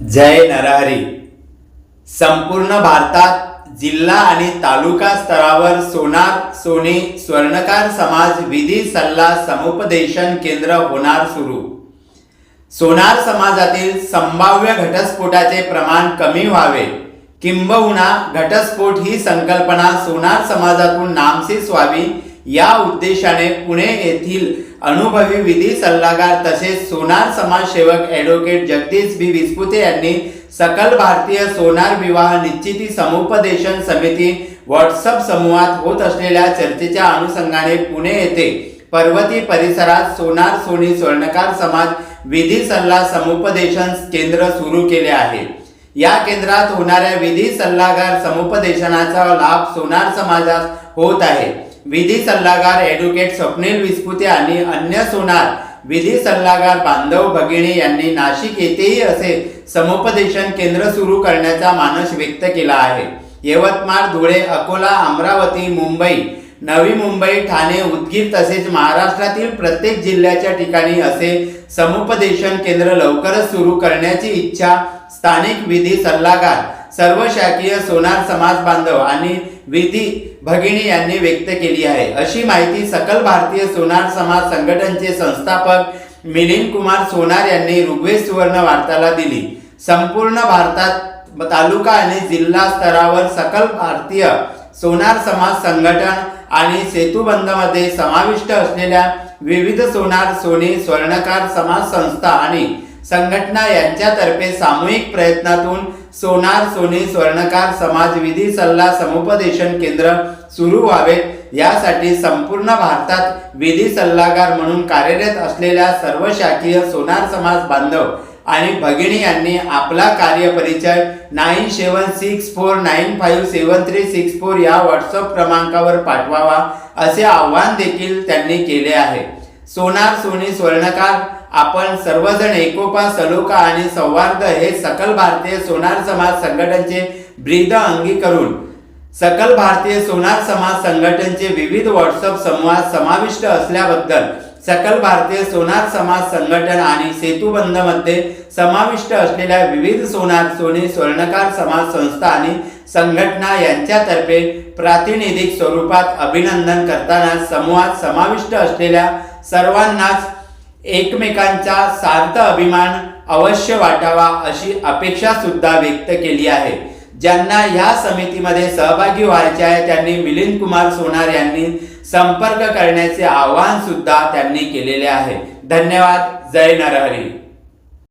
जय नरहरी. संपूर्ण भारतात जिल्हा आणि तालुका स्तरावर सोनार सोने स्वर्णकार समाज विधी सल्ला समुपदेशन केंद्र होणार सुरू. सोनार समाजातील संभाव्य घटस्फोटाचे प्रमाण कमी व्हावे. किंबहुना घटस्फोट ही संकल्पना सोनार समाजातून नामशेष व्हावी या उद्देशाने पुणे येथील अनुभवी विधी सल्लागार तसेच सोनार समाजसेवक ॲडव्होकेट जगदीश बी. विस्पुते यांनी सकल भारतीय सोनार विवाह निश्चिती समुपदेशन समिती व्हॉट्सअप समूहात होत असलेल्या चर्चेच्या अनुषंगाने पुणे येथे पर्वती परिसरात सोनार सोनी स्वर्णकार समाज विधी सल्ला समुपदेशन केंद्र सुरू केले आहे. या केंद्रात होणाऱ्या विधी सल्लागार समुपदेशनाचा लाभ सोनार समाजास होत आहे. विधी सल्लागार ॲडव्होकेट स्वप्नील विस्पुते आणि अन्य सोनार विधी सल्लागार बांधव भगिनी यांनी नाशिक येथेही असे समुपदेशन केंद्र सुरू करण्याचा मानस व्यक्त केला आहे. यवतमाळ धुळे अकोला अमरावती मुंबई नवी मुंबई ठाणे उदगीर तसेच महाराष्ट्रातील प्रत्येक जिल्ह्याच्या ठिकाणी असे समुपदेशन केंद्र लवकरच सुरू करण्याची इच्छा स्थानिक विधी सल्लागार सर्व शाकीय सोनार समाज बांधव आणि विधी भगिनी यांनी व्यक्त केली आहे. अशी माहिती सकल भारतीय सोनार समाज संघटनचे संस्थापक मिलिंद कुमार सोनार यांनी ऋग्वेद सुवर्ण वार्ताला दिली. संपूर्ण भारतात तालुका आणि जिल्हा स्तरावर सकल भारतीय सोनार समाज संघटन आणि सेतुबंधमध्ये समाविष्ट असलेल्या विविध सोनार सोने स्वर्णकार समाज संस्था आणि संघटना यांच्यातर्फे सामूहिक प्रयत्नातून सोनार सोने स्वर्णकार समाज विधी सल्ला समुपदेशन केंद्र सुरू व्हावे. यासाठी संपूर्ण भारतात विधी सल्लागार म्हणून कार्यरत असलेल्या सर्व शाखीय सोनार समाज बांधव आणि भगिनी यांनी आपला कार्यपरिचय nine seven six four nine five seven three six four या व्हॉट्सअप क्रमांकावर पाठवावा असे आव्हान देखील त्यांनी केले आहे. सोनार सोनी स्वर्णकार आपण सर्वजण एकोपा सलोखा आणि सौहार्द हे सकल भारतीय सोनार समाज संघटनचे ब्रीद अंगीकरून सकल भारतीय सोनार समाज संघटनचे विविध व्हॉट्सअप संवाद समाविष्ट असल्याबद्दल सकल भारतीय सोनार समाज संघटन आणि सेतुबंधमध्ये समाविष्ट असलेल्या विविध सोनार सोने स्वर्णकार समाज संस्था आणि संघटना यांच्यातर्फे प्रातिनिधिक स्वरूपात अभिनंदन करताना समूहात समाविष्ट असलेल्या सर्वांनाच एकमेकांचा सार्थ अभिमान अवश्य वाटावा अशी अपेक्षा सुद्धा व्यक्त केली आहे. ज्यांना या समितीमध्ये सहभागी व्हायचे आहे त्यांनी मिलिंद कुमार सोनार यांनी संपर्क करण्याचे आवाहन सुद्धा त्यांनी केलेले आहे. धन्यवाद. जय नरहरी.